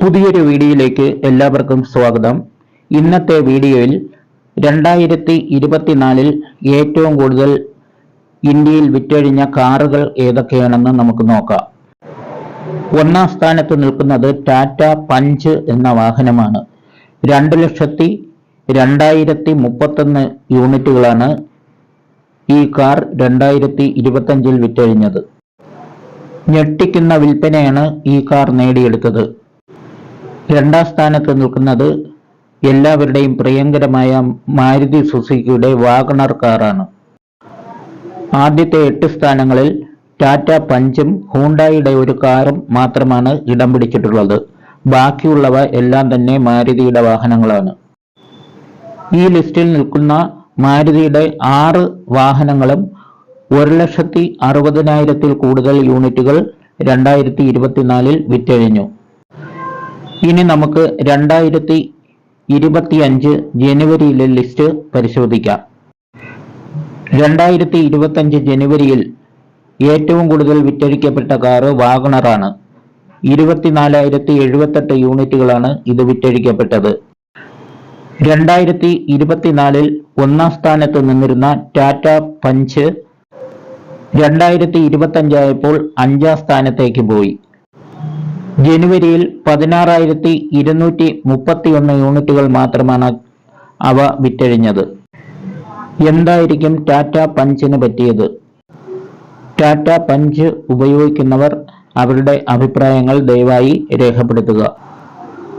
പുതിയൊരു വീഡിയോയിലേക്ക് എല്ലാവർക്കും സ്വാഗതം. ഇന്നത്തെ വീഡിയോയിൽ രണ്ടായിരത്തി ഇരുപത്തിനാലിൽ ഏറ്റവും കൂടുതൽ ഇന്ത്യയിൽ വിറ്റഴിഞ്ഞ കാറുകൾ ഏതൊക്കെയാണെന്ന് നമുക്ക് നോക്കാം. ഒന്നാം സ്ഥാനത്ത് നിൽക്കുന്നത് ടാറ്റ പഞ്ച് എന്ന വാഹനമാണ്. രണ്ട് ലക്ഷത്തി രണ്ടായിരത്തി മുപ്പത്തൊന്ന് യൂണിറ്റുകളാണ് ഈ കാർ രണ്ടായിരത്തി ഇരുപത്തഞ്ചിൽ വിറ്റഴിഞ്ഞത്. ഞെട്ടിക്കുന്ന വിൽപ്പനയാണ് ഈ കാർ നേടിയെടുത്തത്. രണ്ടാം സ്ഥാനത്ത് നിൽക്കുന്നത് എല്ലാവരുടെയും പ്രിയങ്കരമായ മാരുതി സുസുക്കിയുടെ വാഗണർ കാറാണ്. ആദ്യത്തെ എട്ട് സ്ഥാനങ്ങളിൽ ടാറ്റ പഞ്ചും ഹൂണ്ടായിയുടെ ഒരു കാറും മാത്രമാണ് ഇടം പിടിച്ചിട്ടുള്ളത്. ബാക്കിയുള്ളവ എല്ലാം തന്നെ മാരുതിയുടെ വാഹനങ്ങളാണ്. ഈ ലിസ്റ്റിൽ നിൽക്കുന്ന മാരുതിയുടെ ആറ് വാഹനങ്ങളും ഒരു ലക്ഷത്തി അറുപതിനായിരത്തിൽ കൂടുതൽ യൂണിറ്റുകൾ രണ്ടായിരത്തി ഇരുപത്തിനാലിൽ വിറ്റഴിഞ്ഞു. ഇനി നമുക്ക് രണ്ടായിരത്തി ഇരുപത്തിയഞ്ച് ജനുവരിയിലെ ലിസ്റ്റ് പരിശോധിക്കാം. രണ്ടായിരത്തി ഇരുപത്തഞ്ച് ജനുവരിയിൽ ഏറ്റവും കൂടുതൽ വിറ്റഴിക്കപ്പെട്ട കാറ് വാഗണറാണ്. ഇരുപത്തിനാലായിരത്തി എഴുപത്തെട്ട് യൂണിറ്റുകളാണ് ഇത് വിറ്റഴിക്കപ്പെട്ടത്. രണ്ടായിരത്തി ഇരുപത്തിനാലിൽ ഒന്നാം സ്ഥാനത്ത് നിന്നിരുന്ന ടാറ്റ പഞ്ച് രണ്ടായിരത്തി ഇരുപത്തഞ്ചായപ്പോൾ അഞ്ചാം സ്ഥാനത്തേക്ക് പോയി. ജനുവരിയിൽ പതിനാറായിരത്തി ഇരുന്നൂറ്റി മുപ്പത്തി ഒന്ന് യൂണിറ്റുകൾ മാത്രമാണ് അവ വിറ്റഴിഞ്ഞത്. എന്തായിരിക്കും ടാറ്റ പഞ്ചിന് പറ്റിയത്? ടാറ്റ പഞ്ച് ഉപയോഗിക്കുന്നവർ അവരുടെ അഭിപ്രായങ്ങൾ ദയവായി രേഖപ്പെടുത്തുക.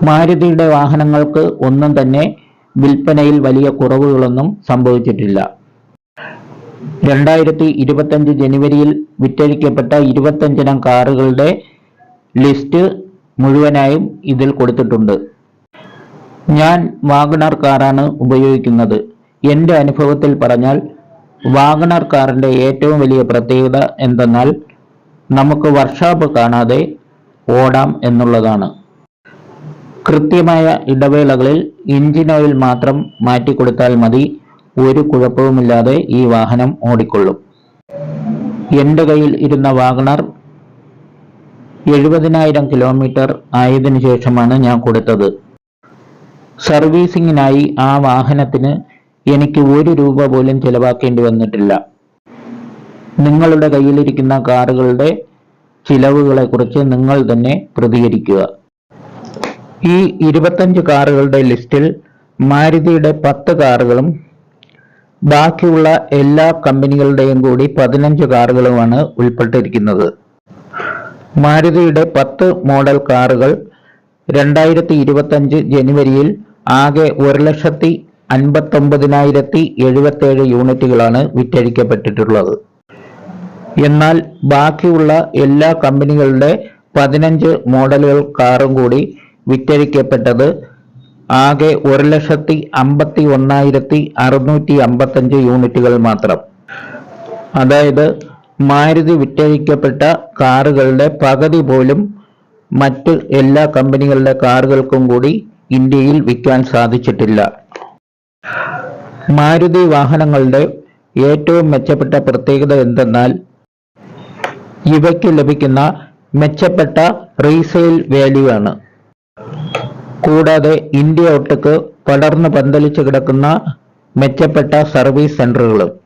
മാരുതിയുടെ വാഹനങ്ങൾക്ക് ഒന്നും തന്നെ വിൽപ്പനയിൽ വലിയ കുറവുകളൊന്നും സംഭവിച്ചിട്ടില്ല. രണ്ടായിരത്തി ഇരുപത്തഞ്ച് ജനുവരിയിൽ വിറ്റഴിക്കപ്പെട്ട ഇരുപത്തഞ്ചിനം കാറുകളുടെ ലിസ്റ്റ് മുഴുവനായും ഇതിൽ കൊടുത്തിട്ടുണ്ട്. ഞാൻ വാഗണർ കാറാണ് ഉപയോഗിക്കുന്നത്. എന്റെ അനുഭവത്തിൽ പറഞ്ഞാൽ വാഗണർ കാറിന്റെ ഏറ്റവും വലിയ പ്രത്യേകത എന്തെന്നാൽ നമുക്ക് വർക്ക്ഷോപ്പ് കാണാതെ ഓടാം എന്നുള്ളതാണ്. കൃത്യമായ ഇടവേളകളിൽ എഞ്ചിൻ ഓയിൽ മാത്രം മാറ്റിക്കൊടുത്താൽ മതി ഒരു കുഴപ്പവുമില്ലാതെ ഈ വാഹനം ഓടിക്കൊള്ളും. എന്റെ കയ്യിൽ ഇരുന്ന വാഗണർ എഴുപതിനായിരം കിലോമീറ്റർ ആയതിനു ശേഷമാണ് ഞാൻ കൊടുത്തത്. സർവീസിങ്ങിനായി ആ വാഹനത്തിന് എനിക്ക് ഒരു രൂപ പോലും ചിലവാക്കേണ്ടി വന്നിട്ടില്ല. നിങ്ങളുടെ കയ്യിലിരിക്കുന്ന കാറുകളുടെ ചിലവുകളെ കുറിച്ച് നിങ്ങൾ തന്നെ പ്രതികരിക്കുക. ഈ ഇരുപത്തഞ്ച് കാറുകളുടെ ലിസ്റ്റിൽ മാരുതിയുടെ പത്ത് കാറുകളും ബാക്കിയുള്ള എല്ലാ കമ്പനികളുടെയും കൂടി പതിനഞ്ച് കാറുകളുമാണ് ഉൾപ്പെട്ടിരിക്കുന്നത്. മാരുതിയുടെ പത്ത് മോഡൽ കാറുകൾ രണ്ടായിരത്തി ഇരുപത്തഞ്ച് ജനുവരിയിൽ ആകെ ഒരു ലക്ഷത്തി അൻപത്തൊമ്പതിനായിരത്തി എഴുപത്തേഴ് യൂണിറ്റുകളാണ് വിറ്റഴിക്കപ്പെട്ടിട്ടുള്ളത്. എന്നാൽ ബാക്കിയുള്ള എല്ലാ കമ്പനികളുടെ പതിനഞ്ച് മോഡലുകൾ കാറും കൂടി വിറ്റഴിക്കപ്പെട്ടത് ആകെ ഒരു ലക്ഷത്തി അമ്പത്തി ഒന്നായിരത്തി അറുന്നൂറ്റി അമ്പത്തഞ്ച് യൂണിറ്റുകൾ മാത്രം. അതായത് മാരുതി വിറ്റഴിക്കപ്പെട്ട കാറുകളുടെ പകുതി പോലും മറ്റ് എല്ലാ കമ്പനികളുടെ കാറുകൾക്കും കൂടി ഇന്ത്യയിൽ വിൽക്കാൻ സാധിച്ചിട്ടില്ല. മാരുതി വാഹനങ്ങളുടെ ഏറ്റവും മെച്ചപ്പെട്ട പ്രത്യേകത എന്തെന്നാൽ ഇവയ്ക്ക് ലഭിക്കുന്ന മെച്ചപ്പെട്ട റീസെയിൽ വാല്യൂ ആണ്. കൂടാതെ ഇന്ത്യ ഒട്ടുക്ക് പടർന്നു പന്തലിച്ചു കിടക്കുന്ന മെച്ചപ്പെട്ട സർവീസ് സെന്ററുകളും.